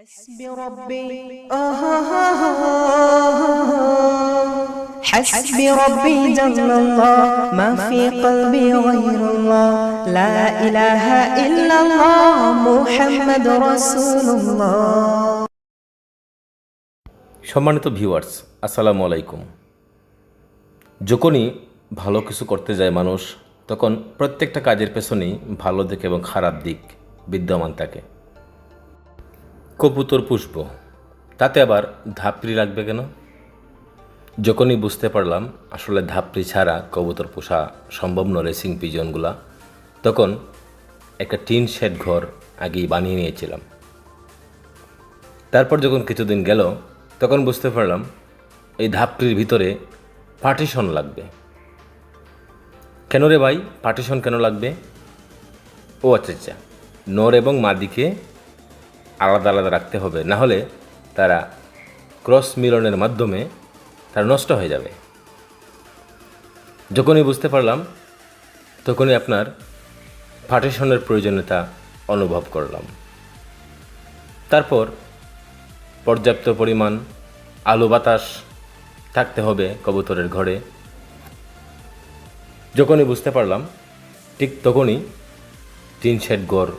حسبي ربي آه حسبي ربي جل الله ما في قلبي غير الله لا إله إلا الله محمد رسول الله সম্মানিত ভিউয়ার্স আসসালামু আলাইকুম যখনই ভালো কিছু করতে যায় মানুষ তখন প্রত্যেকটা কাজের পেছনেই ভালো দিক এবং খারাপ দিক বিদ্যমান থাকে কবুতর পুষব তাতে আবার ধাপড়ি লাগবে কেন? যখনই বুঝতে পারলাম আসলে ধাপড়ি ছাড়া কবুতর পোষা সম্ভব নয় রেসিং পিজনগুলা, তখন একটা টিন শেড ঘর আগেই বানিয়ে নিয়েছিলাম। তারপর যখন কিছুদিন গেল, তখন বুঝতে পারলাম এই ধাপটির ভিতরে পার্টিশন লাগবে। কেন রে ভাই? পার্টিশন কেন লাগবে? ও আচ্ছা আচ্ছা। নর এবং মাদিকে আলাদা আলাদা রাখতে হবে, না হলে তারা ক্রস মিলনের মাধ্যমে তারা নষ্ট হয়ে যাবে। যখনই বুঝতে পারলাম, তখনই আপনার পার্টিশনের প্রয়োজনীয়তা অনুভব করলাম। তারপর পর্যাপ্ত পরিমাণ আলো বাতাস থাকতে হবে কবুতরের ঘরে। যখনই বুঝতে পারলাম, ঠিক তখনই তিন শেড গড়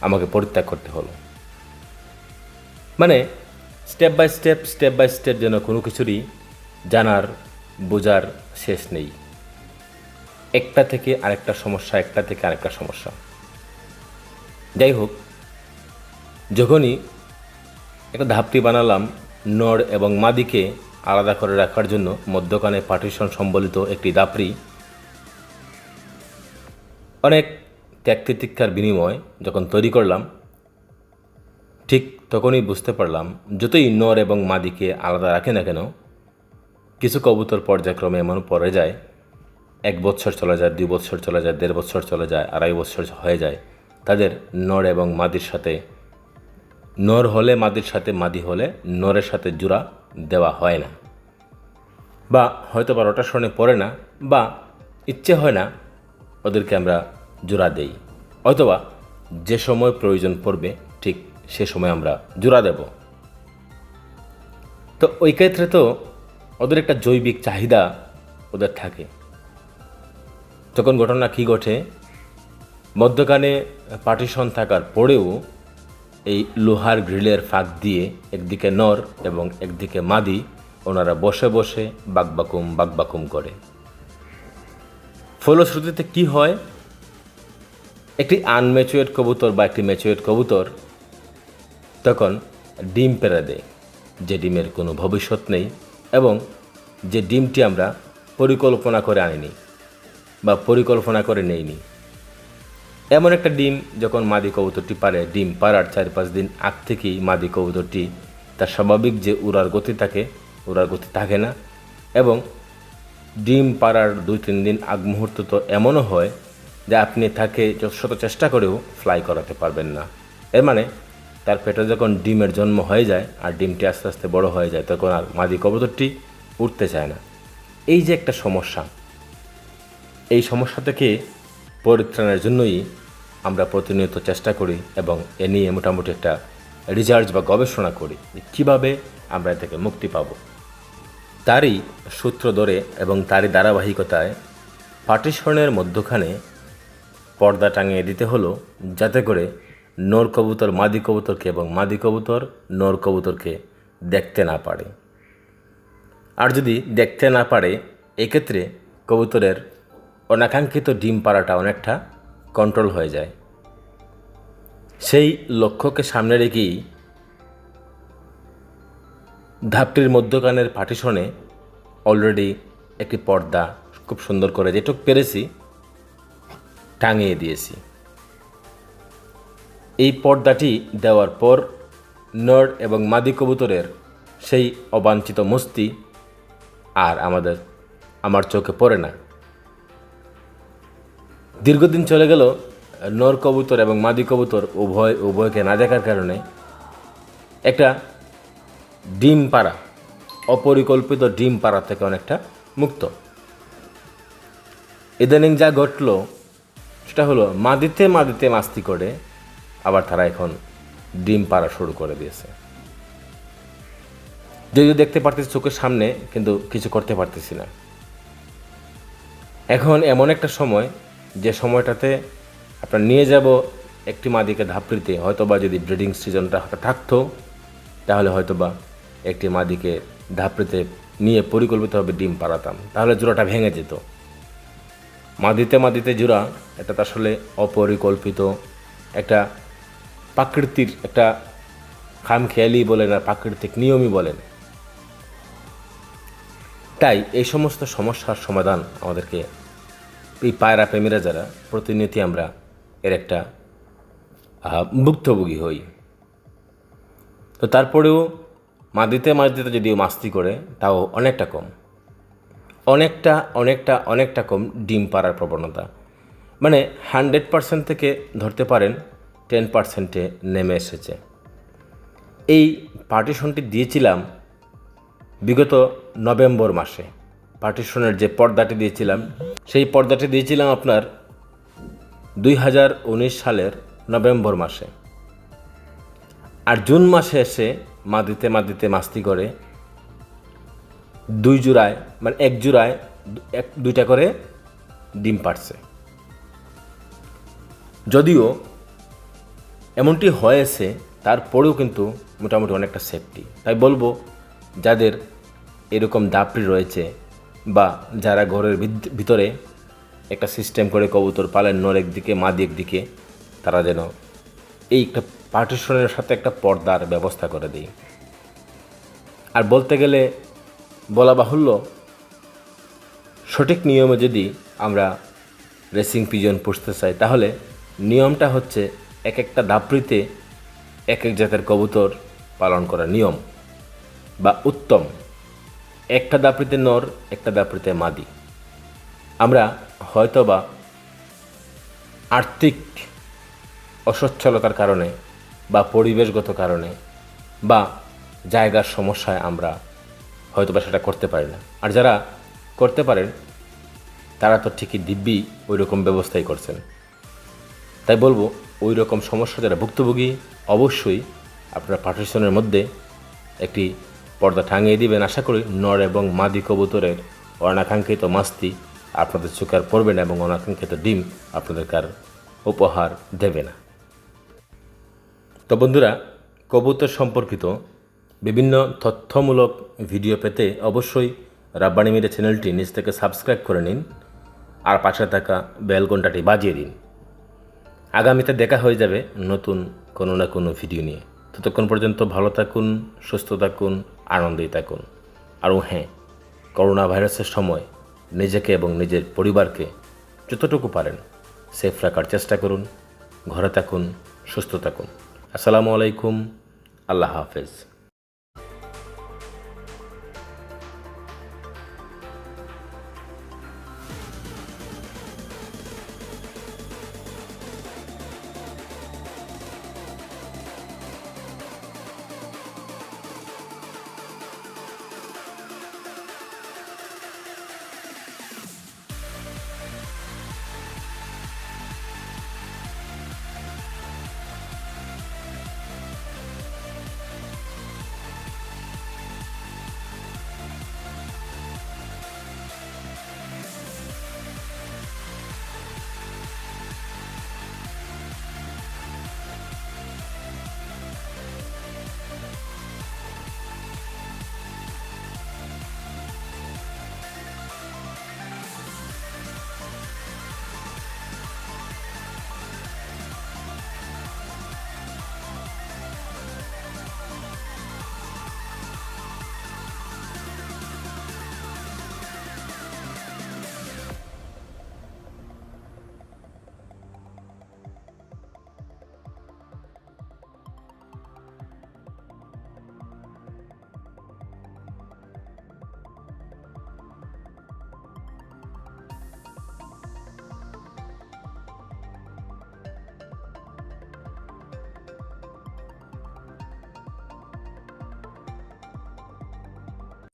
আমাকে পরিত্যাগ করতে হলো। মানে step by step step by step যেন কোনো কিছুরই জানার, বোঝার শেষ নেই। একটা থেকে আরেকটা সমস্যা, একটা থেকে আরেকটা সমস্যা। যাই হোক, যখনই একটা ধাপটি বানালাম নর এবং মাদিকে আলাদা করে রাখার জন্য মধ্যখানে পার্টিশন সম্বলিত একটি দাপড়ি, অনেক ত্যাগতিতিক্ষার বিনিময় যখন তৈরি করলাম, ঠিক তখনই বুঝতে পারলাম, যতই নর এবং মাদিকে আলাদা রাখে না কেন, কিছু কবুতর পর্যায়ক্রমে এমন পড়ে যায়, এক বছর চলে যায়, দুই বছর চলে যায়, দেড় বছর চলে যায়, আড়াই বছর হয়ে যায়, তাদের নর এবং মাদির সাথে, নর হলে মাদির সাথে, মাদি হলে নরের সাথে জোড়া দেওয়া হয় না। বা হয়তো বা রোটেশনে পড়ে না, বা ইচ্ছে হয় না, ওদেরকে আমরা জোড়া দেই। অথবা যে সময় প্রয়োজন পড়বে, ঠিক সে সময় আমরা জোড়া দেব। তো ওই ক্ষেত্রে তো ওদের একটা জৈবিক চাহিদা ওদের থাকে। তখন ঘটনা কি ঘটে, মধ্যখানে পার্টিশন থাকার পরেও এই লোহার গ্রিলের ফাঁক দিয়ে একদিকে নর এবং একদিকে মাদি ওনারা বসে বসে বাকবাকুম বাকবাকুম করে। ফলশ্রুতিতে কি হয় একটি আনম্যাচুয়েড কবুতর বা একটি ম্যাচুয়েড কবুতর তখন ডিম পেড়ে দেয়, যে ডিমের কোনো ভবিষ্যৎ নেই এবং যে ডিমটি আমরা পরিকল্পনা করে আনিনি বা পরিকল্পনা করে নেইনি। এমন একটা ডিম যখন মাদি কবুতরটি পারে, ডিম পাড়ার চার পাঁচ দিন আগ থেকেই মাদি কবুতরটি তার স্বাভাবিক যে উড়ার গতি থাকে, উড়ার গতি থাকে না এবং ডিম পাড়ার দুই তিন দিন আগ মুহূর্ত তো এমনও হয় যে আপনি তাকে শত চেষ্টা করেও ফ্লাই করাতে পারবেন না। এর মানে তার পেটে যখন ডিমের জন্ম হয়ে যায় আর ডিমটি আস্তে আস্তে বড় হয়ে যায়, তখন আর মাদি কবুতরটি উঠতে চায় না। এই যে একটা সমস্যা, এই সমস্যা থেকে পরিত্রাণের জন্যই আমরা প্রতিনিয়ত চেষ্টা করি এবং এ নিয়ে মোটামুটি একটা রিসার্চ বা গবেষণা করি যে কীভাবে আমরা এ থেকে মুক্তি পাব। তারই সূত্র ধরে এবং তারই ধারাবাহিকতায় পার্টিশনের মধ্যখানে পর্দা টাঙিয়ে দিতে হলো, যাতে করে নর কবুতর, মাদি কবুতরকে এবং মাদি কবুতর, নর কবুতরকে দেখতে না পারে। আর যদি দেখতে না পারে, এক্ষেত্রে কবুতরের অনাকাঙ্ক্ষিত ডিম পাড়াটা অনেকটা কন্ট্রোল হয়ে যায়। সেই লক্ষ্যকে সামনে রেখেই ধাপটির মধ্যকানের পার্টিশনে অলরেডি একটি পর্দা খুব সুন্দর করে যেটুক পেরেছি টাঙিয়ে দিয়েছি। এই পর্দাটি দেওয়ার পর নর এবং মাদি কবুতরের সেই অবাঞ্ছিত মস্তি আর আমাদের, আমার চোখে পড়ে না। দীর্ঘদিন চলে গেল, নর কবুতর এবং মাদি কবুতর উভয়, উভয়কে না দেখার কারণে একটা ডিম পাড়া, অপরিকল্পিত ডিম পাড়া থেকে অনেকটা মুক্ত। ইদানিং যা ঘটলো সেটা হলো মাদিতে মাদিতে মাস্তি করে আবার তারা এখন ডিম পাড়া শুরু করে দিয়েছে। যদিও দেখতে পারতেছি চোখের সামনে, কিন্তু কিছু করতে পারতেছি না। এখন এমন একটা সময়, যে সময়টাতে আপনার নিয়ে যাব একটি মাদিকে ধাপড়িতে, হয়তোবা যদি ব্রিডিং সিজনটা থাকতো, তাহলে হয়তোবা একটি মাদিকে ধাপড়িতে নিয়ে পরিকল্পিতভাবে ডিম পাড়াতাম। তাহলে জোড়াটা ভেঙে যেত। মাদিতে মাদিতে জোড়া এটা তো আসলে অপরিকল্পিত একটা প্রাকৃতির একটা খামখেয়ালি বলেন আর প্রাকৃতিক নিয়মই বলেন। তাই এই সমস্ত সমস্যার সমাধান আমাদেরকে এই পায়রা প্রেমীরা যারা প্রতিনিয়তি আমরা এর একটা ভুক্তভোগী হই। তো তারপরেও মাদিতে মাদিতে যদিও মাস্তি করে, তাও অনেকটা কম। অনেকটা অনেকটা অনেকটা কম ডিম পাড়ার প্রবণতা। মানে হান্ড্রেড পার্সেন্ট থেকে ধরতে পারেন টেন পার্সেন্টে নেমে এসেছে। এই পার্টিশনটি দিয়েছিলাম বিগত নভেম্বর মাসে। পার্টিশনের যে পর্দাটি দিয়েছিলাম, সেই পর্দাটি দিয়েছিলাম আপনার দুই হাজার উনিশ সালের নভেম্বর মাসে। আর জুন মাসে এসে মাদিতে মাদিতে মাস্তি করে দুই জোড়ায় মানে এক জোড়ায় এক, দুইটা করে ডিম পাড়ছে। যদিও এমনটি হয়েছে, তারপরেও কিন্তু মোটামুটি অনেকটা সেফটি তাই বলব, যাদের এরকম দাপড়ি রয়েছে বা যারা ঘরের ভিত- ভিতরে একটা সিস্টেম করে কবুতর পালেন, নর একদিকে মাদি একদিকে, তারা যেন এই একটা পার্টিশনের সাথে একটা পর্দার ব্যবস্থা করে দিই আর বলতে গেলে বলা বাহুল্য, সঠিক নিয়মে যদি আমরা রেসিং পিজন পুষতে চাই, তাহলে নিয়মটা হচ্ছে এক একটা দাপড়িতে এক এক জাতের কবুতর পালন করা নিয়ম বা উত্তম। একটা দাপড়িতে নর, একটা দাপড়িতে মাদি। আমরা হয়তোবা আর্থিক অসচ্ছলতার কারণে বা পরিবেশগত কারণে বা জায়গার সমস্যায় আমরা হয়তো বা সেটা করতে পারে না। আর যারা করতে পারেন, তারা তো ঠিকই দিব্যি ওই রকম ব্যবস্থাই করছেন। তাই বলব ওই রকম সমস্যা যারা ভুক্তভোগী, অবশ্যই আপনার পার্টিশনের মধ্যে একটি পর্দা টাঙিয়ে দিবেন। আশা করি নর এবং মাদি কবুতরের অনাকাঙ্ক্ষিত মাস্তি আপনাদের চোখে আর পড়বে না এবং অনাকাঙ্ক্ষিত ডিম আপনাদেরকে আর উপহার দেবে না। তো বন্ধুরা, কবুতর সম্পর্কিত বিভিন্ন তথ্যমূলক ভিডিও পেতে অবশ্যই রাব্বানি মিডিয়া চ্যানেলটি নিজ থেকে সাবস্ক্রাইব করে নিন আর পাশে থাকা বেল ঘন্টাটি বাজিয়ে দিন। আগামীতে দেখা হয়ে যাবে নতুন কোনো না কোনো ভিডিও নিয়ে। ততক্ষণ পর্যন্ত ভালো থাকুন, সুস্থ থাকুন, আনন্দেই থাকুন। আরও হ্যাঁ করোনা ভাইরাসের সময় নিজেকে এবং নিজের পরিবারকে যতটুকু পারেন সেফ রাখার চেষ্টা করুন, ঘরে থাকুন, সুস্থ থাকুন। আসসালামু আলাইকুম, আল্লাহ হাফেজ।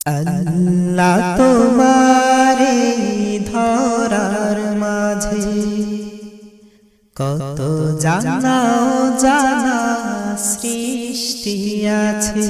আল্লাহ তোমারে ধরার মাঝে কত জানা জানা সৃষ্টি আছে।